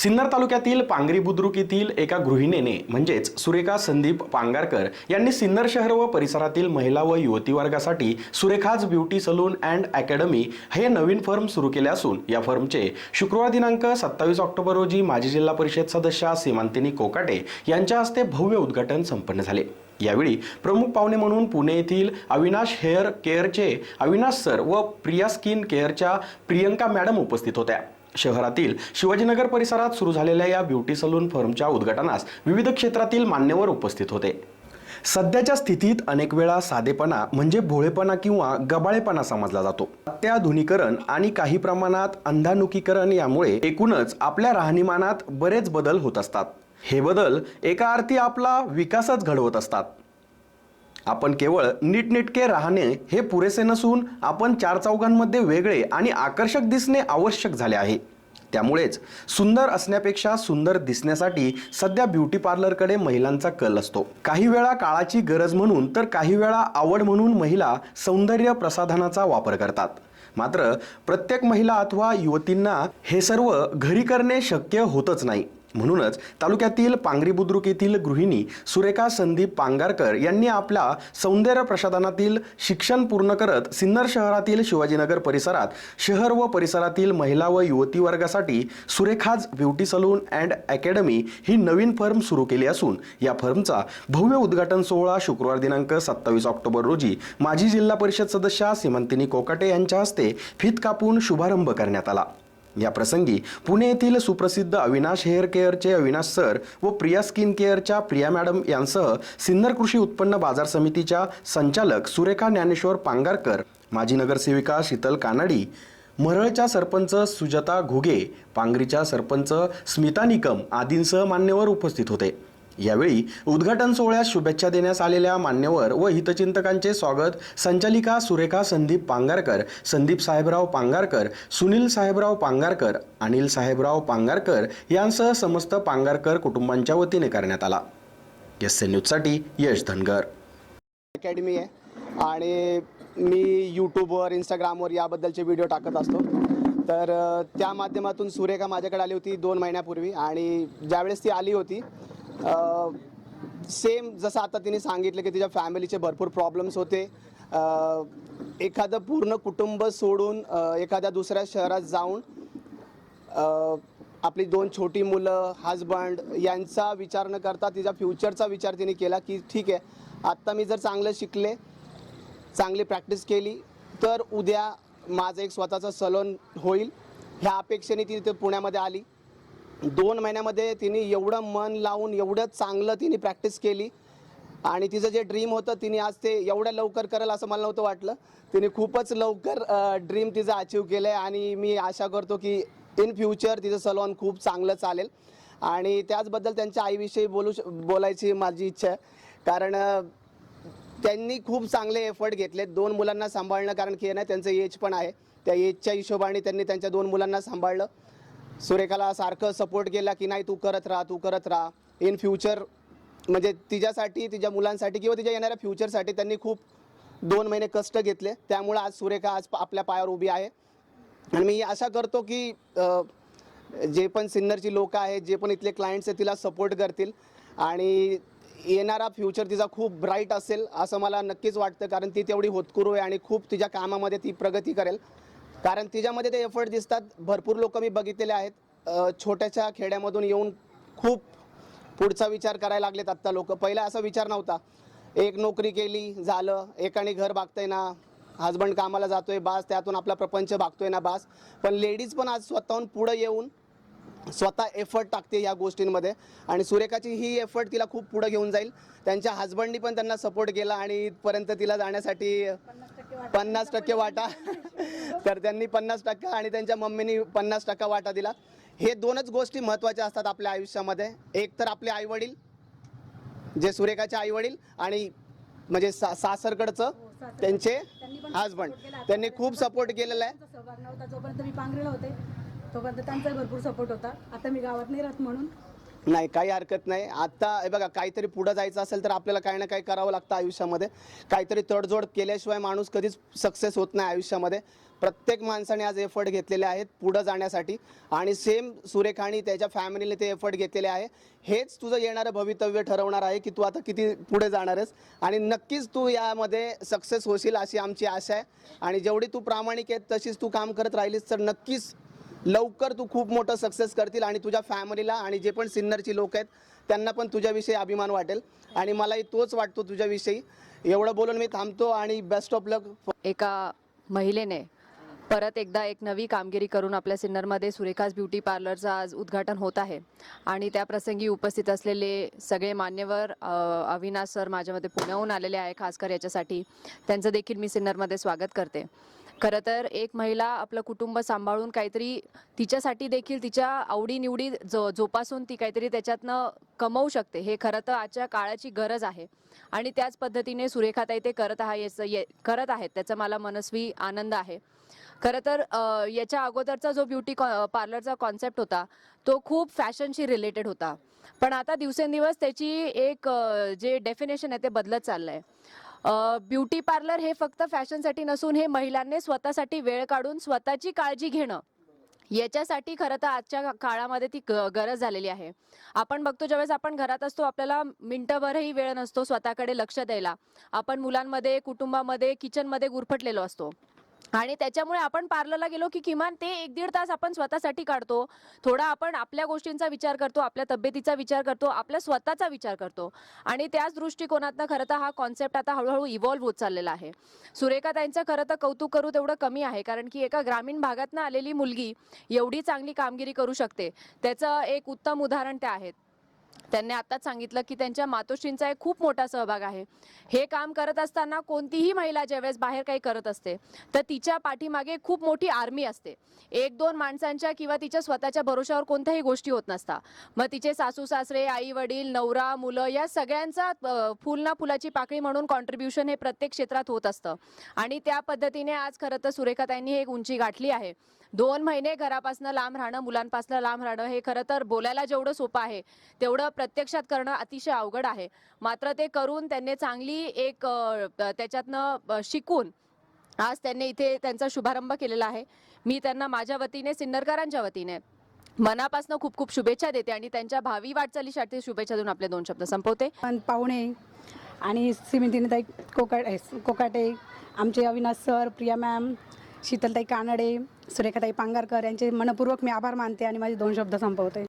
सिन्नर तालुक्यातील पांगरी बुद्रुक येथील एका गृहिणीने म्हणजेच सुरेखा संदीप पांगारकर यांनी सिन्नर शहर व परिसरातील महिला व युवती वर्गासाठी Surekha's beauty salon and academy हे नवीन फर्म सुरू केले असून या फर्मचे शुक्रवार दिनांक सत्तावीस ऑक्टोबर रोजी माजी जिल्हा परिषद सदस्या सीमांतिनी कोकाटे यांच्या हस्ते भव्य उद्घाटन संपन्न झाले. यावेळी प्रमुख पाहुणे म्हणून पुणे येथील अविनाश हेअर केअरचे अविनाश सर व प्रिया स्किन केअरच्या प्रियंका मॅडम उपस्थित होत्या. शहरातील शिवाजीनगर परिसरात सुरू झालेल्या या ब्युटी सलून फर्मच्या उद्घाटनास विविध क्षेत्रातील मान्यवर उपस्थित होते. सध्याच्या स्थितीत अनेक वेळा साधेपणा म्हणजे भोळेपणा किंवा गबाळेपणा समजला जातो. अत्याधुनिकरण आणि काही प्रमाणात अंधानुकीकरण यामुळे एकूणच आपल्या राहणीमानात बरेच बदल होत असतात. हे बदल एका अर्थी आपला विकासच घडवत असतात. आपण केवळ नीटनेटके राहणे हे पुरेसे नसून आपण चार चौघांमध्ये वेगळे आणि आकर्षक दिसणे आवश्यक झाले आहे. त्यामुळेच सुंदर असण्यापेक्षा सुंदर दिसण्यासाठी सध्या ब्युटी पार्लरकडे महिलांचा कल असतो. काही वेळा काळाची गरज म्हणून तर काही वेळा आवड म्हणून महिला सौंदर्य प्रसाधनाचा वापर करतात. मात्र प्रत्येक महिला अथवा युवतींना हे सर्व घरी करणे शक्य होतच नाही. म्हणूनच तालुक्यातील पांगरी बुद्रुक येथील गृहिणी सुरेखा संदीप पांगारकर यांनी आपल्या सौंदर्य प्रसाधनातील शिक्षण पूर्ण करत सिन्नर शहरातील शिवाजीनगर परिसरात शहर व परिसरातील महिला व युवती वर्गासाठी Surekha's beauty salon and academy ही नवीन फर्म सुरू केली असून या फर्मचा भव्य उद्घाटन सोहळा शुक्रवार दिनांक सत्तावीस ऑक्टोबर रोजी माजी जिल्हा परिषद सदस्या सीमंतिनी कोकाटे यांच्या हस्ते फित कापून शुभारंभ करण्यात आला. या प्रसंगी पुणे येथील सुप्रसिद्ध अविनाश हेअर केअरचे अविनाश सर व प्रिया स्किन केअरच्या प्रिया मॅडम यांसह सिन्नर कृषी उत्पन्न बाजार समितीच्या संचालक सुरेखा ज्ञानेश्वर पांगारकर माजी नगरसेविका शीतल कानाडी मरळच्या सरपंच सुजाता घुगे पांगरीच्या सरपंच स्मिता निकम आदींसह मान्यवर उपस्थित होते. यावेळी उद्घाटन सोहळ्यास शुभेच्छा देण्यास आलेल्या मान्यवर व हितचिंतकांचे स्वागत संचालिका सुरेखा संदीप पांगारकर संदीप साहेबराव पांगारकर सुनील साहेबराव पांगारकर अनिल साहेबराव पांगारकर यांसह समस्त पांगारकर कुटुंबांच्या वतीने करण्यात आला. एस एन न्यूजसाठी यश धनगर. अकॅडमी आहे आणि मी यूट्यूबवर इंस्टाग्रामवर याबद्दलचे व्हिडिओ टाकत असतो. तर त्या माध्यमातून सुरेखा माझ्याकडे आली होती दोन महिन्यापूर्वी आणि ज्यावेळेस ती आली होती सेम जसं आता तिने सांगितलं की तिच्या फॅमिलीचे भरपूर प्रॉब्लेम्स होते. एखादं पूर्ण कुटुंब सोडून एखाद्या दुसऱ्या शहरात जाऊन आपली दोन छोटी मुलं हजबंड यांचा विचार न करता तिचा फ्युचरचा विचार तिने केला की ठीक आहे आत्ता मी जर चांगलं शिकले चांगली प्रॅक्टिस केली तर उद्या माझं एक स्वतःचं सलोन होईल. ह्या अपेक्षेने ती तिथे पुण्यामध्ये आली. दोन महिन्यामध्ये तिने एवढं मन लावून एवढं चांगलं तिने प्रॅक्टिस केली. आणि तिचं जे ड्रीम होतं तिने आज ते एवढ्या लवकर करेल असं मला नव्हतं वाटलं. तिने खूपच लवकर ड्रीम तिचं अचीव केलं आहे आणि मी आशा करतो की इन फ्युचर तिचं सलॉन खूप चांगलं चालेल. आणि त्याचबद्दल त्यांच्या आईविषयी बोलू श बोलायची माझी इच्छा आहे. कारण त्यांनी खूप चांगले एफर्ट घेतले दोन मुलांना सांभाळणं कारण की नाही त्यांचं एज पण आहे. त्या एजच्या हिशोबाने त्यांनी त्यांच्या दोन मुलांना सांभाळलं. सुरेखाला सारखं सपोर्ट केला की नाही तू करत राहा तू करत राहा. इन फ्युचर म्हणजे तिच्यासाठी तिच्या मुलांसाठी किंवा तिच्या येणाऱ्या फ्युचरसाठी त्यांनी खूप दोन महिने कष्ट घेतले. त्यामुळं आज सुरेखा आज आपल्या पायावर उभी आहे. आणि मी आशा करतो की जे पण सिन्नरची लोक आहेत जे पण इथले क्लायंट्स आहेत तिला सपोर्ट करतील. आणि येणारा फ्युचर तिचा खूप ब्राईट असेल असं मला नक्कीच वाटतं. कारण ती तेवढी होतकुरू आहे आणि खूप तिच्या कामामध्ये ती प्रगती करेल. कारण तिच्यामध्ये ते एफर्ट दिसतात. भरपूर लोक मी बघितलेले आहेत. छोट्याशा खेड्यामधून येऊन खूप पुढचा विचार करायला लागलेत आत्ता लोक. पहिला असा विचार नव्हता. एक नोकरी केली झालं. एकाने घर बागतंय ना. हजबंड कामाला जातोय बास. त्यातून आपला प्रपंच भागतोय ना बास. पण लेडीज पण आज स्वतःहून पुढं येऊन स्वतः एफर्ट टाकते या गोष्टींमध्ये. आणि सुरेखाची ही एफर्ट तिला खूप पुढं घेऊन जाईल. त्यांच्या हजबंडनी पण त्यांना सपोर्ट केला आणि इथपर्यंत तिला जाण्यासाठी पन्नास टक्के वाटा. तर त्यांनी पन्नास टक्का आणि त्यांच्या मम्मीनी पन्नास टक्का वाटा दिला. हे दोनच गोष्टी महत्त्वाच्या असतात आपल्या आयुष्यामध्ये. एक तर आपले आईवडील जे सुरेखाचे आईवडील आणि म्हणजे सा सासरकडचं त्यांचे हजबंड त्यांनी खूप सपोर्ट केलेला आहे. सहभाग नव्हता. जोपर्यंत मी पांगरीला होते तोपर्यंत त्यांचा भरपूर सपोर्ट होता. आता मी गावात नाही राहत म्हणून नाही काही हरकत नाही. आत्ता हे बघा काहीतरी पुढं जायचं असेल तर आपल्याला काही ना काही करावं लागतं आयुष्यामध्ये. काहीतरी तडजोड केल्याशिवाय माणूस कधीच सक्सेस होत नाही आयुष्यामध्ये. प्रत्येक माणसाने आज एफर्ट घेतलेले आहेत पुढं जाण्यासाठी. आणि सेम सुरेखाने त्याच्या फॅमिलीने ते एफर्ट घेतलेले आहे. हेच तुझं येणारं भवितव्य ठरवणार आहे की तू आता किती पुढे जाणार आहेस. आणि नक्कीच तू यामध्ये सक्सेस होशील अशी आमची आशा आहे. आणि जेवढी तू प्रामाणिक आहे तशीच तू काम करत राहिलीस तर नक्कीच लवकर तू खूप मोठं सक्सेस करतील आणि तुझ्या फॅमिलीला आणि जे पण सिन्नरची लोक आहेत त्यांना पण तुझ्याविषयी अभिमान वाटेल. आणि मलाही तोच वाटतो तुझ्याविषयी. एवढं बोलून मी थांबतो आणि बेस्ट ऑफ लक एका महिलेने परत एकदा एक नवी कामगिरी करून आपल्या सिन्नरमध्ये सुरेखाज ब्युटी पार्लरचं आज उद्घाटन होत आहे. आणि त्या प्रसंगी उपस्थित असलेले सगळे मान्यवर अविनाश सर माझ्यामध्ये पुण्याहून आलेले आहे खासकर याच्यासाठी. त्यांचं देखील मी सिन्नरमध्ये स्वागत करते. खरं तर एक महिला आपलं कुटुंब सांभाळून काहीतरी तिच्यासाठी देखील तिच्या आवडीनिवडी जो जोपासून ती काहीतरी त्याच्यातनं कमवू शकते. हे खरं तर आजच्या काळाची गरज आहे. आणि त्याच पद्धतीने सुरेखाताई ते करत आहे याचं- ये- करत आहेत. त्याचा मला मनस्वी आनंद आहे. खरं तर याच्या अगोदरचा जो ब्युटी पार्लरचा कॉन्सेप्ट होता तो खूप फॅशनशी रिलेटेड होता. पण आता दिवसेंदिवस त्याची एक जे डेफिनेशन आहे ते बदलत चाललं आहे ब्युटी पार्लर हे फक्त फॅशनसाठी नसून हे महिलांनी स्वतःसाठी वेळ काढून स्वतःची काळजी घेणं. याच्यासाठी खरं तर आजच्या काळामध्ये ती ग- गरज झालेली आहे. आपण बघतो ज्यावेळेस आपण घरात असतो आपल्याला मिनटभरही वेळ नसतो स्वतःकडे लक्ष द्यायला. आपण मुलांमध्ये कुटुंबामध्ये किचनमध्ये गुरफटलेलो असतो. आणि त्याच्यामुळे आपण पार्लरला गेलो की किमान ते एक दीड तास आपण स्वतःसाठी काढतो. थोडा आपण आपल्या गोष्टींचा विचार करतो आपल्या तब्येतीचा विचार करतो आपल्या स्वतःचा विचार करतो. आणि त्याच दृष्टिकोनातनं खरं तर हा कॉन्सेप्ट आता हळूहळू इव्हॉल्व्ह होत चाललेला आहे. सुरेखा त्यांचं खरं तर कौतुक करू तेवढं कमी आहे कारण की एका ग्रामीण भागातनं आलेली मुलगी एवढी चांगली कामगिरी करू शकते. त्याचं एक उत्तम उदाहरण त्या आहेत. त्यांनी आताच सांगितलं की त्यांच्या मातोश्रींचा एक खूप मोठा सहभाग आहे. हे काम करत असताना कोणतीही महिला ज्यावेळेस बाहेर काही करत असते तर तिच्या पाठीमागे खूप मोठी आर्मी असते. एक दोन माणसांच्या किंवा तिच्या स्वतःच्या भरोशावर कोणत्याही गोष्टी होत नसता. मग तिचे सासू सासरे आई वडील नवरा मुलं या सगळ्यांचा फुल ना फुलाची पाकळी म्हणून कॉन्ट्रीब्युशन हे प्रत्येक क्षेत्रात होत असतं. आणि त्या पद्धतीने आज खरं तर सुरेखाताईंनी एक उंची गाठली आहे. दोन महिने घरापासून लांब राहणं मुलांपासून लांब राहणं हे खरं तर बोलायला जेवढं सोपं आहे तेवढं प्रत्यक्षात करणं अतिशय अवघड आहे. मात्र ते करून त्यांनी चांगली एक त्याच्यातनं शिकून आज त्यांनी इथे त्यांचा शुभारंभ केलेला आहे. मी त्यांना माझ्या वतीने सिन्नरकरांच्या वतीने मनापासून खूप खूप शुभेच्छा देते आणि त्यांच्या भावी वाटचालीसाठी शुभेच्छा देऊन आपले दोन शब्द संपवते. पण पाहुणे आणि सिमितीने कोकाटे कोकाटे आमचे अविनाश सर प्रिया मॅम शीतलताई कानडे सुरेखाताई पांगारकर यांचे मनपूर्वक मी आभार मानते आणि माझे दोन शब्द संपवते.